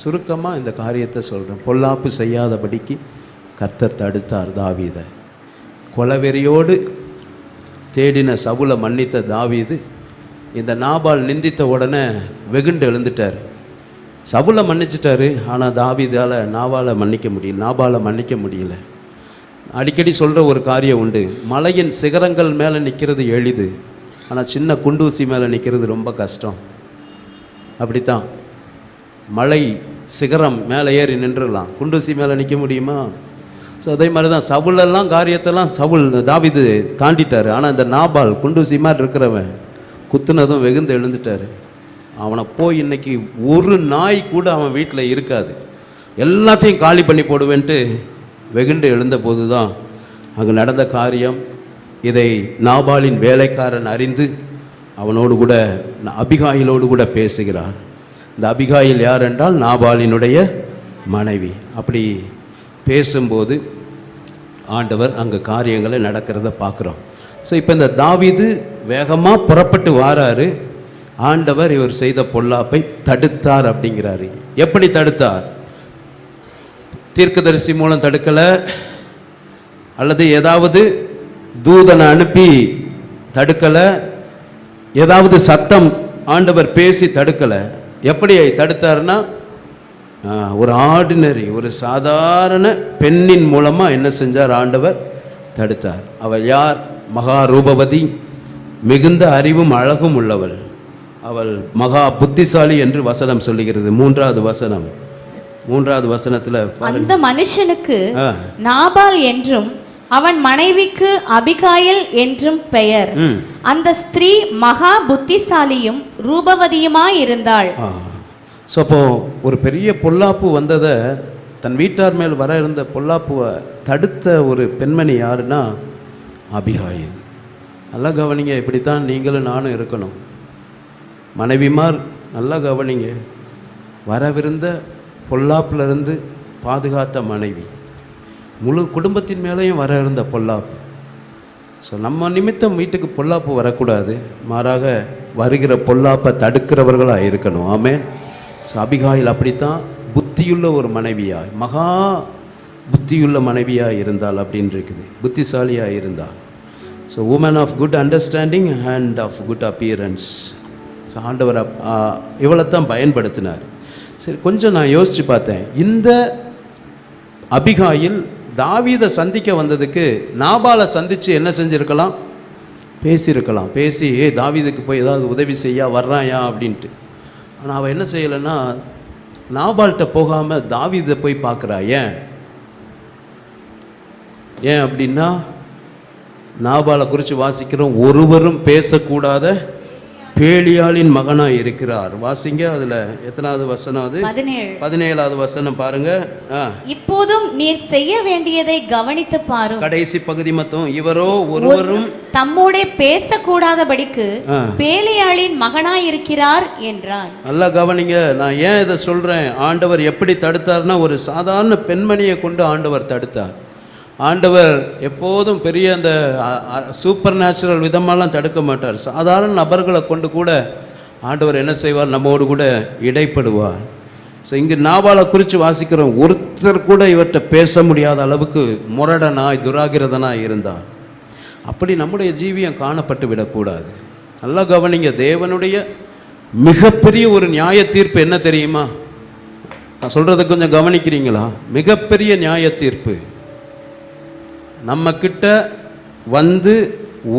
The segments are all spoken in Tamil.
சுருக்கமாக இந்த காரியத்தை சொல்கிறேன் பொல்லாப்பு செய்யாதபடிக்கு கர்த்தர் தடுத்தார் தாவீதை. கொலவெறியோடு தேடின சவுலை மன்னித்த தாவீது இந்த நாபால் நிந்தித்த உடனே வெகுண்டு எழுந்துட்டார். சவுலை மன்னிச்சிட்டாரு ஆனால் தாவீதால் நாவால் மன்னிக்க முடியல நாபாலை மன்னிக்க முடியல. அடிக்கடி சொல்கிற ஒரு காரியம் உண்டு. மலையின் சிகரங்கள் மேலே நிற்கிறது எளிது ஆனால் சின்ன குண்டூசி மேலே நிற்கிறது ரொம்ப கஷ்டம். அப்படித்தான். மலை சிகரம் மேலே ஏறி நின்றுடலாம். குண்டூசி மேலே நிற்க முடியுமா? ஸோ அதே மாதிரி தான் சவுலெல்லாம் காரியத்தெல்லாம் சவுல் தாவிது தாண்டிட்டார். ஆனால் இந்த நாபால் குண்டூசி மாதிரி இருக்கிறவன் குத்துனதும் வெகுந்து எழுந்துட்டார். அவனை போய் இன்னைக்கு ஒரு நாய் கூட அவன் வீட்டில் இருக்காது. எல்லாத்தையும் காலி பண்ணி போடுவேன்ட்டு வெகுண்டு எழுந்த போது தான் அங்கே நடந்த காரியம். இதை நாபாலின் வேலைக்காரன் அறிந்து அவனோடு கூட அபிகாயிலோடு கூட பேசுகிறார். இந்த அபிகாயில் யார் என்றால் நாபாலினுடைய மனைவி. அப்படி பேசும்போது ஆண்டவர் அங்கே காரியங்களை நடக்கிறத பார்க்குறோம். ஸோ இப்போ இந்த தாவிது வேகமாக புறப்பட்டு வாராரு. ஆண்டவர் இவர் செய்த பொல்லாப்பை தடுத்தார் அப்படிங்கிறாரு. எப்படி தடுத்தார்? தீர்க்கதரிசி மூலம் தடுக்கலை? அல்லது ஏதாவது தூதனை அனுப்பி தடுக்கலை? ஏதாவது சத்தம் ஆண்டவர் பேசி தடுக்கலை? எப்படி தடுத்தாருன்னா ஆ, ஒரு ஆர்டினரி ஒரு சாதாரண பெண்ணின் மூலமாக என்ன செஞ்சார்? ஆண்டவர் தடுத்தார். அவள் யார்? மகா ரூபவதி மிகுந்த அறிவும் அழகும் உள்ளவள். அவள் மகா புத்திசாலி என்று வசனம் சொல்லுகிறது. மூன்றாவது வசனம். மூன்றாவது வசனத்தில் அந்த மனுஷனுக்கு நாபால் என்றும் அவன் மனைவிக்கு அபிகாயில் என்றும் பெயர். அந்த ஸ்திரீ மகா புத்திசாலியும் ரூபவதியுமாயிருந்தாள் ஸோ அப்போ ஒரு பெரிய பொல்லாப்பு வந்ததை தன் வீட்டார் மேல் வர இருந்த பொல்லாப்புவை தடுத்த ஒரு பெண்மணி யாருன்னா அபிகாயில். நல்லா கவனிங்க இப்படித்தான் நீங்களும் நானும் இருக்கணும். மனைவிமார் நல்லா கவனிங்க. வரவிருந்த பொல்லாப்புலேருந்து பாதுகாத்த மனைவி. முழு குடும்பத்தின் மேலேயும் வர இருந்த பொல்லாப்பு. ஸோ நம்ம நிமித்தம் வீட்டுக்கு பொல்லாப்பு வரக்கூடாது. மாறாக வருகிற பொல்லாப்பை தடுக்கிறவர்களாக இருக்கணும். ஆமே ஸோ அபிகாயில் அப்படித்தான் புத்தியுள்ள ஒரு மனைவியாய் மகா புத்தியுள்ள மனைவியாக இருந்தால் அப்படின்னு இருக்குது. புத்திசாலியாக இருந்தால் so woman of good understanding and of good appearance so ஆண்டவர் அப்- ஆ, பயன்படுத்தினார். சரி கொஞ்சம் நான் யோசித்து பார்த்தேன். இந்த அபிகாயில் தாவீதை சந்திக்க வந்ததுக்கு நாபாலை சந்தித்து என்ன செஞ்சுருக்கலாம்? பேசியிருக்கலாம். பேசி ஏ தாவீதுக்கு போய் ஏதாவது உதவி செய்யா வர்றாயா? அப்படின்ட்டு. ஆனால் அவள் என்ன செய்யலைன்னா நாபால்கிட்ட போகாமல் தாவீதை போய் பார்க்குறா. ஏன்? ஏன் அப்படின்னா நாபாலை குறித்து வாசிக்கிறோம். ஒருவரும் பேசக்கூடாத பேலியாளின் மகனாக இருக்கிறார். வாசிங்க அதில் எத்தனாவது வசனம் அது? பதினேழு. பதினேழாவது வசனம் பாருங்க. இப்போதும் நீர் செய்ய வேண்டியதை கவனித்து பாரும். கடைசி பகுதி மொத்தம் இவரோ ஒருவரும் தம்மோடே பேசக்கூடாதபடிக்கு. பேலியாளின் மகனாயிருக்கிறார் என்றார். நல்லா கவனிங்க. நான் ஏன் இதை சொல்கிறேன் ஆண்டவர் எப்படி தடுத்தார்னா ஒரு சாதாரண பெண்மணியை கொண்டு ஆண்டவர் தடுத்தார். ஆண்டவர் எப்போதும் பெரிய அந்த சூப்பர் நேச்சுரல் விதமெல்லாம் தடுக்க மாட்டார். சாதாரண நபர்களை கொண்டு கூட ஆண்டவர் என்ன செய்வார்? நம்மோடு கூட இடைப்படுவார். ஸோ இங்கே நாவாலை குறித்து வாசிக்கிறோம். ஒருத்தர் கூட இவர்கிட்ட பேச முடியாத அளவுக்கு முரடனாய் துராகிரதனாய் இருந்தார். அப்படி நம்முடைய ஜீவியம் காணப்பட்டு விடக்கூடாது. நல்லா கவனிங்க தேவனுடைய மிகப்பெரிய ஒரு நியாய தீர்ப்பு என்ன தெரியுமா? நான் சொல்கிறத கொஞ்சம் கவனிக்கிறீங்களா? மிகப்பெரிய நியாய தீர்ப்பு நம்மக்கிட்ட வந்து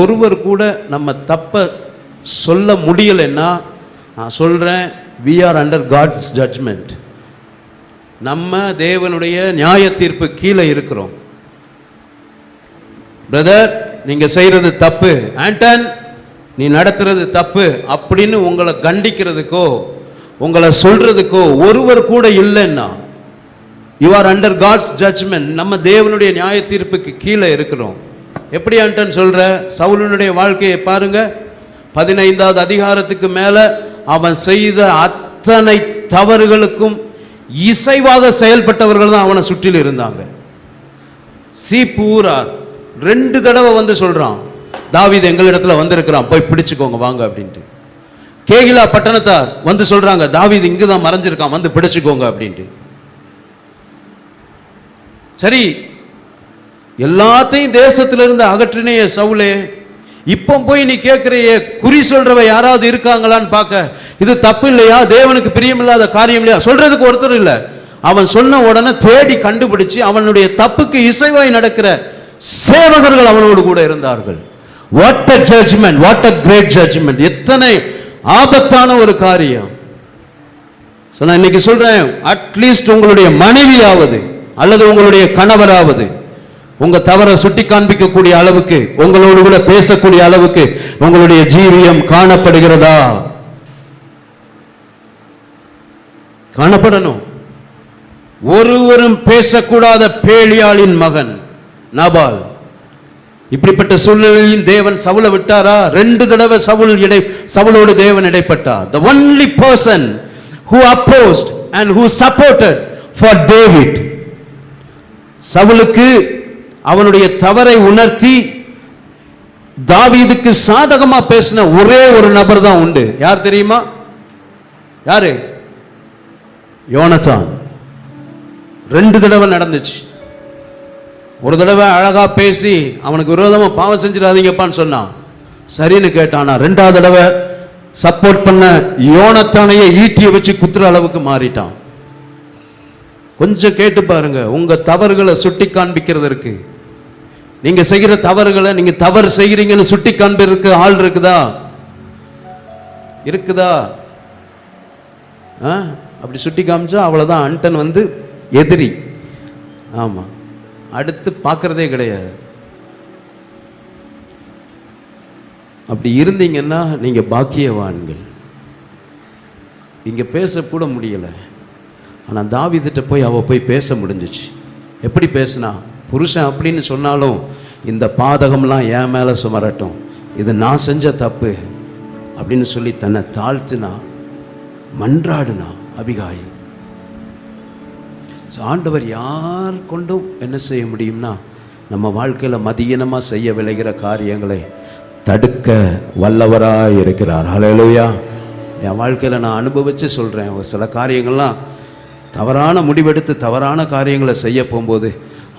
ஒருவர் கூட நம்ம தப்ப சொல்ல முடியலைன்னா நான் சொல்கிறேன் we are under God's judgment நம்ம தேவனுடைய நியாய தீர்ப்பு கீழே இருக்கிறோம். பிரதர் நீங்கள் செய்கிறது தப்பு. ஆண்டன் நீ நடத்துறது தப்பு அப்படின்னு உங்களை கண்டிக்கிறதுக்கோ உங்களை சொல்றதுக்கோ ஒருவர் கூட இல்லைன்னா you are under God's judgment நம்ம தேவனுடைய நியாய தீர்ப்புக்கு கீழே இருக்கிறோம். எப்படி ஆண்டன் சொல்ற? சவுலனுடைய வாழ்க்கையை பாருங்க. பதினைந்தாவது அதிகாரத்துக்கு மேல அவன் செய்த அத்தனை தவறுகளுக்கும் இசைவாக செயல்பட்டவர்கள் தான் அவனை சுற்றிலும் இருந்தாங்க. சி பூரார் ரெண்டு தடவை வந்து சொல்றான் தாவீது எங்களிடத்துல வந்திருக்கிறான் போய் பிடிச்சுக்கோங்க வாங்க அப்படின்ட்டு. கேகிலா பட்டணத்தார் வந்து சொல்றாங்க தாவீது இங்கே தான் மறைஞ்சிருக்கான் வந்து பிடிச்சுக்கோங்க அப்படின்ட்டு. சரி எல்லாத்தையும் தேசத்திலிருந்து அகற்றினே சவுலே இப்போ போய் நீ கேட்குறையே குறி சொல்றவ யாராவது இருக்காங்களான்னு பார்க்க. இது தப்பு இல்லையா? தேவனுக்கு பிரியமில்லாத காரியம் இல்லையா? சொல்றதுக்கு ஒருத்தர் இல்லை. அவன் சொன்ன உடனே தேடி கண்டுபிடிச்சு அவனுடைய தப்புக்கு இசைவாய் நடக்கிற சேவகர்கள் அவனோடு கூட இருந்தார்கள். What a judgment what a great judgment எத்தனை ஆபத்தான ஒரு காரியம். So, நான் இன்னைக்கு சொல்றேன் அட்லீஸ்ட் உங்களுடைய மனைவியாவது அல்லது உங்களுடைய கணவராவது உங்க தவறை சுட்டி காண்பிக்கக்கூடிய அளவுக்கு உங்களோடு கூட பேசக்கூடிய அளவுக்கு உங்களுடைய ஜீவியம் காணப்படுகிறதா? காணப்படணும். ஒருவரும் பேசக்கூடாத பேலியாளின் மகன் நபால். இப்படிப்பட்ட சூழ்நிலையில் தேவன் சவுல விட்டாரா? ரெண்டு தடவை சவுல் இடை சவுலோடு தேவன் இடைப்பட்டார். The only person who opposed and who supported for David சவுலுக்கு அவனுடைய தவறை உணர்த்தி தாவீதுக்கு சாதகமா பேசின ஒரே ஒரு நபர் தான் உண்டு. யார் தெரியுமா? யாரு? யோனத்தான். ரெண்டு தடவை நடந்துச்சு. ஒரு தடவை அழகா பேசி அவனுக்கு விரோதமா பாவம் செஞ்சிடாதீங்கப்பான்னு சொன்னான். சரின்னு கேட்டானா. ரெண்டாவது தடவை சப்போர்ட் பண்ண யோனத்தானையே ஈட்டியை வச்சு குத்துற அளவுக்கு மாறிட்டான். கொஞ்சம் கேட்டு பாருங்க. உங்கள் தவறுகளை சுட்டி காண்பிக்கிறதற்கு நீங்கள் செய்கிற தவறுகளை நீங்கள் தவறு செய்கிறீங்கன்னு சுட்டி காண்பிறதுக்கு ஆள் இருக்குதா? இருக்குதா? ஆ? அப்படி சுட்டி காமிச்சா அவ்வளோதான் அன்டன் வந்து எதிரி. ஆமாம் அடுத்து பார்க்குறதே கிடையாது. அப்படி இருந்தீங்கன்னா நீங்கள் பாக்கியவான்கள். இங்கே பேசக்கூட முடியலை. ஆனால் தாவிதிட்ட போய் அவள் போய் பேச முடிஞ்சிச்சு. எப்படி பேசினா புருஷன் அப்படின்னு சொன்னாலும் இந்த பாதகம்லாம் என் மேலே சுமரட்டும். இது நான் செஞ்ச தப்பு அப்படின்னு சொல்லி தன்னை தாழ்த்தினா மன்றாடுனா அபிகாயில் So, ஆண்டவர் யார் கொண்டும் என்ன செய்ய முடியும்னா நம்ம வாழ்க்கையில் மதியனமாக செய்ய விளைகிற காரியங்களை தடுக்க வல்லவராக இருக்கிறார் ஹலோ என் வாழ்க்கையில் நான் அனுபவித்து சொல்கிறேன் ஒரு சில காரியங்கள்லாம் தவறான முடிவெடுத்து தவறான காரியங்களை செய்ய போகும்போது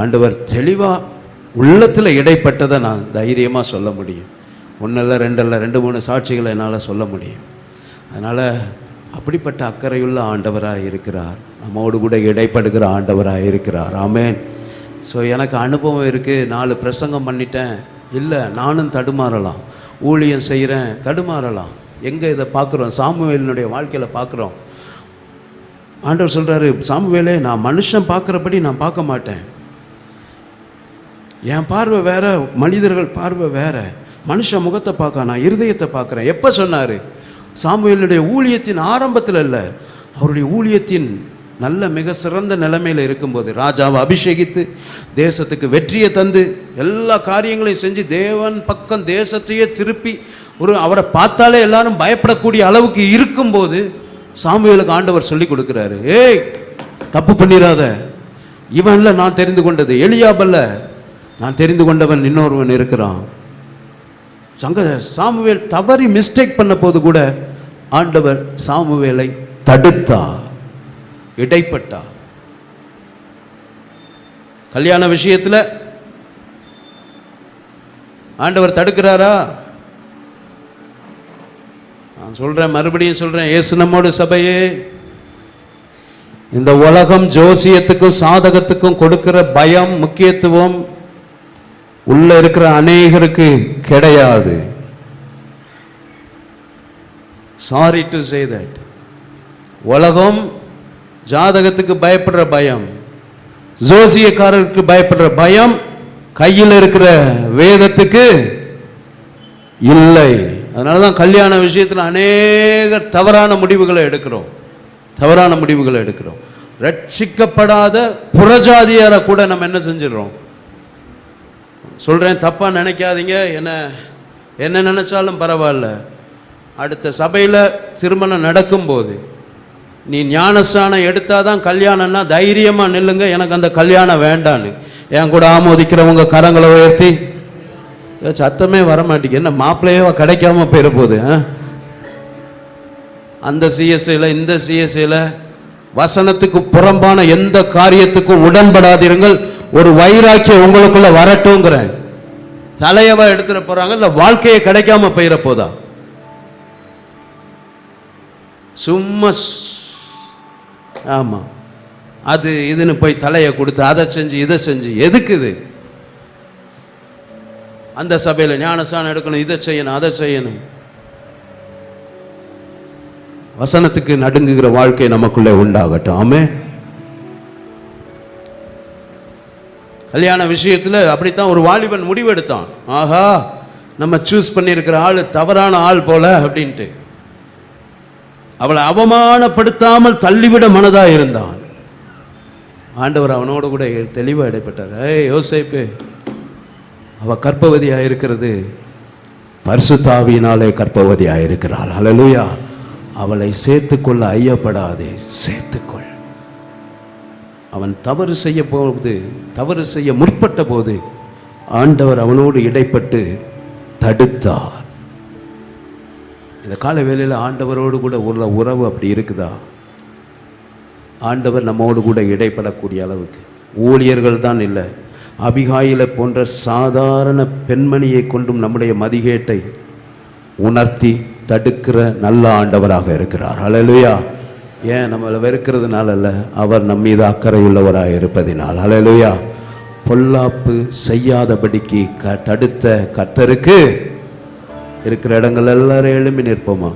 ஆண்டவர் தெளிவாக உள்ளத்தில் இடைப்பட்டதை நான் தைரியமாக சொல்ல முடியும். ஒன்றில் ரெண்டில் ரெண்டு மூணு சாட்சிகளை என்னால் சொல்ல முடியும். அதனால் அப்படிப்பட்ட அக்கறையுள்ள ஆண்டவராக இருக்கிறார். நம்மோடு கூட இடைப்படுகிற ஆண்டவராக இருக்கிறார். ஆமேன். ஸோ எனக்கு அனுபவம் இருக்குது நாலு பிரசங்கம் பண்ணிட்டேன். இல்லை நானும் தடுமாறலாம். ஊழியம் செய்கிறேன் தடுமாறலாம். எங்கே இதை பார்க்குறோம் சாமுவேலினுடைய வாழ்க்கையில் பார்க்குறோம் ஆண்டவர் சொல்கிறாரு சாமுவேலே நான் மனுஷன் பார்க்குறபடி நான் பார்க்க மாட்டேன். என் பார்வை வேற மனிதர்கள் பார்வை வேற. மனுஷன் முகத்தை பார்க்க நான் இருதயத்தை பார்க்குறேன். எப்போ சொன்னார்? சாமுவேலுடைய ஊழியத்தின் ஆரம்பத்தில் இல்லை. அவருடைய ஊழியத்தின் நல்ல மிக சிறந்த நிலைமையில் இருக்கும்போது ராஜாவை அபிஷேகித்து தேசத்துக்கு வெற்றியை தந்து எல்லா காரியங்களையும் செஞ்சு தேவன் பக்கம் தேசத்தையே திருப்பி ஒரு அவரை பார்த்தாலே எல்லாரும் பயப்படக்கூடிய அளவுக்கு இருக்கும்போது சாமுவேலுக்கு ஆண்டவர் சொல்லி கொடுக்குறாரு ஏய் தப்பு பண்ணிடாத இவன்ல நான் தெரிந்து கொண்டது எளியாபல்ல நான் தெரிந்து கொண்டவன் இன்னொருவன் இருக்கிறான். சங்க சாமுவேல் தவறி மிஸ்டேக் பண்ண போது கூட ஆண்டவர் சாமுவேலை தடுத்தா இடைப்பட்டா கல்யாண விஷயத்துல ஆண்டவர் தடுக்கிறாரா? நான் சொல்றேன் மறுபடியும் சொல்றேன் ஏசு நம்மோடு சபையே. இந்த உலகம் ஜோசியத்துக்கும் சாதகத்துக்கும் கொடுக்கிற பயம் முக்கியத்துவம் உள்ள இருக்கிற அநேகருக்கு கிடையாது. சாரி டு சே தட் உலகம் ஜாதகத்துக்கு பயப்படுற பயம் ஜோசியக்காரருக்கு பயப்படுற பயம் கையில் இருக்கிற வேதத்துக்கு இல்லை. அதனால தான் கல்யாண விஷயத்தில் அநேக தவறான முடிவுகளை எடுக்கிறோம். தவறான முடிவுகளை எடுக்கிறோம். ரட்சிக்கப்படாத புறஜாதியாரை கூட நம்ம என்ன செஞ்சிடறோம்? சொல்கிறேன் தப்பாக நினைக்காதீங்க. என்ன என்ன நினச்சாலும் பரவாயில்ல. அடுத்த சபையில் திருமணம் நடக்கும்போது நீ ஞானஸ்தானம் எடுத்தாதான் கல்யாணம்னா தைரியமாக நில்லுங்க. எனக்கு அந்த கல்யாணம் வேண்டான்னு. என் கூட ஆமோதிக்கிறவங்க கரங்களை உயர்த்தி சத்தமே வர மாட்டேங்குது என்ன மாப்பிள்ளையோ கிடைக்காம போயிட போகுது அந்த சிஎஸ்ஐயில் இந்த சிஎஸ்ஐயில் வசனத்துக்கு புறம்பான எந்த காரியத்துக்கும் உடன்படாதிருங்கள். ஒரு வைராக்கியம் உங்களுக்குள்ள வரட்டுங்கிறேன் தலையவா எடுத்துட போறாங்க இல்ல வாழ்க்கையை கிடைக்காம போயிட போதா சும்மா ஆமாம் ஆமா. அது இதுன்னு போய் தலையை கொடுத்து அதை செஞ்சு இதை செஞ்சு எதுக்கு இது? அந்த சபையில ஞானஸ்தானம் எடுக்கணும் இதை செய்யணும் அதை செய்யணும். வசனத்துக்கு நடுங்குகிற வாழ்க்கை நமக்குள்ளே உண்டாகட்டும். ஆமே கல்யாண விஷயத்துல அப்படித்தான் ஒரு வாலிபன் முடிவெடுத்தான். ஆஹா நம்ம சூஸ் பண்ணியிருக்கிற ஆள் தவறான ஆள் போல அப்படின்ட்டு. அவளை அவமானப்படுத்தாமல் தள்ளிவிட மனதா இருந்தான். ஆண்டவர் அவனோடு கூட தெளிவா இடைப்பட்டார். ஏய் யோசிப்பு. அவ கற்பவதியாக இருக்கிறது பரிசுத்தாவியினாலே கற்பவதியாக இருக்கிறாள் ஹalleluya. அவளை சேர்த்துக்கொள்ள ஐயப்படாதே சேர்த்துக்கொள். அவன் தவறு செய்ய போது தவறு செய்ய முற்பட்ட போது ஆண்டவர் அவனோடு இடைப்பட்டு தடுத்தார். இந்த கால வேலையில் ஆண்டவரோடு கூட உள்ள உறவு அப்படி இருக்குதா? ஆண்டவர் நம்மோடு கூட இடைப்படக்கூடிய அளவுக்கு. ஊழியர்கள் தான் இல்லை. அபிகாயில போன்ற சாதாரண பெண்மணியை கொண்டும் நம்முடைய மதிகேட்டை உணர்த்தி தடுக்கிற நல்ல ஆண்டவராக இருக்கிறார். அலலுயா ஏன் நம்மளை வெறுக்கிறதுனால அல்ல அவர் நம் மீது அக்கறையுள்ளவராக இருப்பதினால். அலலுயா பொல்லாப்பு செய்யாதபடிக்கு க தடுத்த கத்தருக்கு இருக்கிற இடங்கள் எல்லாரும் எழும்பி நிற்போமா?